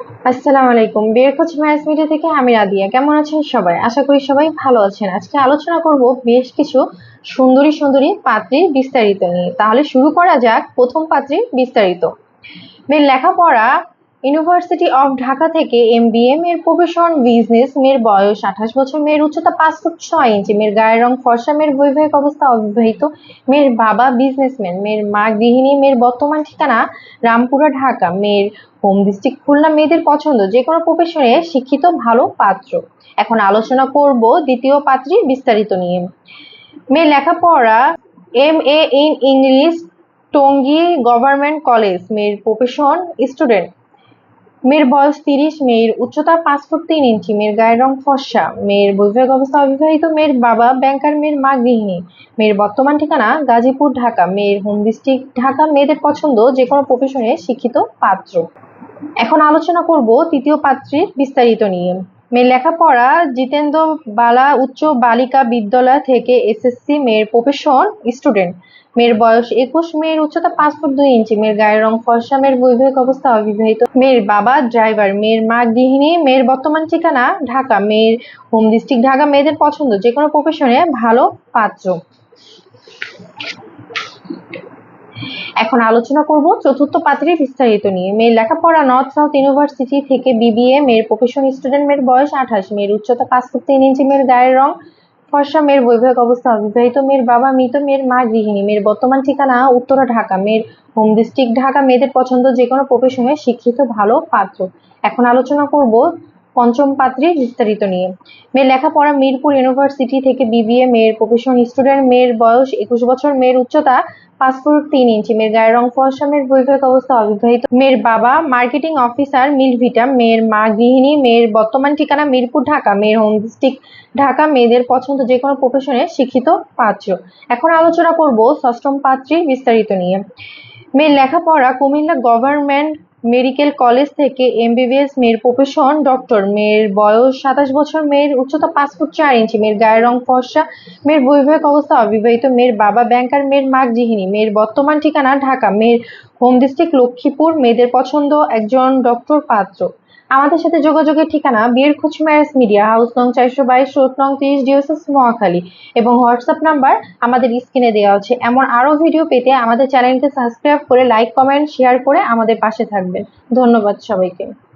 আসসালামু আলাইকুম। বিয়ের খোঁজ ম্যারেজ মিডিয়া থেকে আমি রাদিয়া। কেমন আছেন সবাই? আশা করি সবাই ভালো আছেন। আজকে আলোচনা করব বেশ কিছু সুন্দরী সুন্দরী পাত্রীর বিস্তারিত নিয়ে। তাহলে শুরু করা যাক প্রথম পাত্রীর বিস্তারিত। মেয়ের লেখাপড়া ইউনিভার্সিটি অফ ঢাকা থেকে এম বি এম এর প্রফেশন বিজনেস মেয়ের বয়স আঠাশ বছর, মেয়ের উচ্চতা পাঁচ ফুট ছয় ইঞ্চি, মেয়ের গায়ের রং ফর্সা, মেয়ের বৈবাহিক অবস্থা অবিবাহিত, মেয়ের বাবা বিজনেসম্যান মেয়ের মা গৃহিণী, মেয়ের বর্তমান ঠিকানা রামপুরা, ঢাকা, মেয়ের হোম ডিস্ট্রিক্ট খুলনা, মেয়েদের পছন্দ, যে কোনো প্রফেশনে শিক্ষিত, ভালো পাত্র। এখন আলোচনা করব দ্বিতীয় পাত্রীর বিস্তারিত নিয়ে। মেয়ের লেখাপড়া M A in English Tongi government college মেয়ের প্রফেশন স্টুডেন্ট মেয়ের বয়স তিরিশ, মেয়ের উচ্চতা পাঁচ ফুট তিন ইঞ্চি, মেয়ের গায়ের রং ফর্সা, মেয়ের বৈবাহিক অবস্থা অবিবাহিত, মেয়ের বাবা ব্যাংকার, মেয়ের মা গৃহিণী, মেয়ের বর্তমান ঠিকানা গাজীপুর, ঢাকা, মেয়ের হোম ডিস্ট্রিক্ট ঢাকা, মেয়েদের পছন্দ যে কোনো প্রফেশনে শিক্ষিত পাত্র। এখন আলোচনা করব তৃতীয় পাত্রীর বিস্তারিত নিয়ে। মেয়ের লেখাপড়া জিতেন্দ্র বালা উচ্চ বালিকা বিদ্যালয় থেকে এসএসসি মেয়ের প্রফেশন স্টুডেন্ট মেয়ের বয়স একুশ, মেয়ের উচ্চতা পাঁচ ফুট দুই ইঞ্চি, মেয়ের গায়ের রং ফর্সা, মেয়ের বৈবাহিক অবস্থা অবিবাহিত। মেয়ের বাবা ড্রাইভার মেয়ের মা গৃহিণী, মেয়ের বর্তমান ঠিকানা ঢাকা। মেয়ের হোম ডিস্ট্রিক্ট ঢাকা, মেয়েদের পছন্দ যে কোনো প্রফেশনে ভালো পাত্র। এখন আলোচনা করব চতুর্থ পাত্রীর বিস্তারিত নিয়ে। মেয়ের লেখাপড়া নর্থ সাউথ ইউনিভার্সিটি থেকে বিবিএ মেয়ের প্রফেশন স্টুডেন্ট মেয়ের বয়স আঠাশ। মেয়ের উচ্চতা পাঁচ ফুট তিন ইঞ্চি, মেয়ের গায়ের রং ফর্সা, মেয়ের বৈবাহিক অবস্থা অবিবাহিত, মেয়ের বাবা মৃত, মেয়ের মা গৃহিণী। মেয়ের বর্তমান ঠিকানা উত্তরা, ঢাকা। মেয়ের হোম ডিস্ট্রিক্ট ঢাকা। মেয়েদের পছন্দ যে কোনো প্রফেশনে শিক্ষিত, ভালো, পাত্র। এখন আলোচনা করব পঞ্চম পাত্রীর বিস্তারিত নিয়ে। মেয়ের লেখাপড়া মিরপুর ইউনিভার্সিটি থেকে বিবিএ, মেয়ের প্রফেশন স্টুডেন্ট, মেয়ের বয়স একুশ বছর, মেয়ের উচ্চতা পাঁচ ফুট তিন ইঞ্চি, মেয়ের গায়ের রং ফর্সা মেয়ের বৈবাহিক অবস্থা অবিবাহিত। মেয়ের বাবা মার্কেটিং অফিসার মিলভিটা মেয়ের মা গৃহিণী, মেয়ের বর্তমান ঠিকানা মিরপুর, ঢাকা। মেয়ের হোম ডিস্ট্রিক্ট ঢাকা, মেয়েদের পছন্দ যে কোনো প্রফেশনে শিক্ষিত পাত্র। এখন আলোচনা করব ষষ্ঠম পাত্রীর বিস্তারিত নিয়ে। মেয়ের লেখাপড়া কুমিল্লা গভর্নমেন্ট মেডিকেল কলেজ থেকে এমবিবিএস মেয়ের প্রফেশন ডক্টর। মেয়ের বয়স সাতাশ বছর, মেয়ের উচ্চতা পাঁচ ফুট চার ইঞ্চি, মেয়ের গায়ের রং ফর্সা, মেয়ের বৈবাহিক অবস্থা অবিবাহিত, মেয়ের বাবা ব্যাংকার মেয়ের মা গৃহিণী, মেয়ের বর্তমান ঠিকানা ঢাকা, মেয়ের হোম ডিস্ট্রিক্ট লক্ষ্মীপুর, মেয়েদের পছন্দ একজন ডক্টর পাত্র। আমাদের সাথে যোগাযোগের ঠিকানা বিয়ের খোঁজ ম্যারেজ মিডিয়া হাউস, নং চারশো বাইশ, রোড নং তিরিশ ডিওসেস মহাখালী। এবং হোয়াটসঅ্যাপ নাম্বার আমাদের স্ক্রিনে দেওয়া আছে। এমন আরও ভিডিও পেতে আমাদের চ্যানেলকে সাবস্ক্রাইব করে লাইক, কমেন্ট, শেয়ার করে আমাদের পাশে থাকবেন। ধন্যবাদ সবাইকে।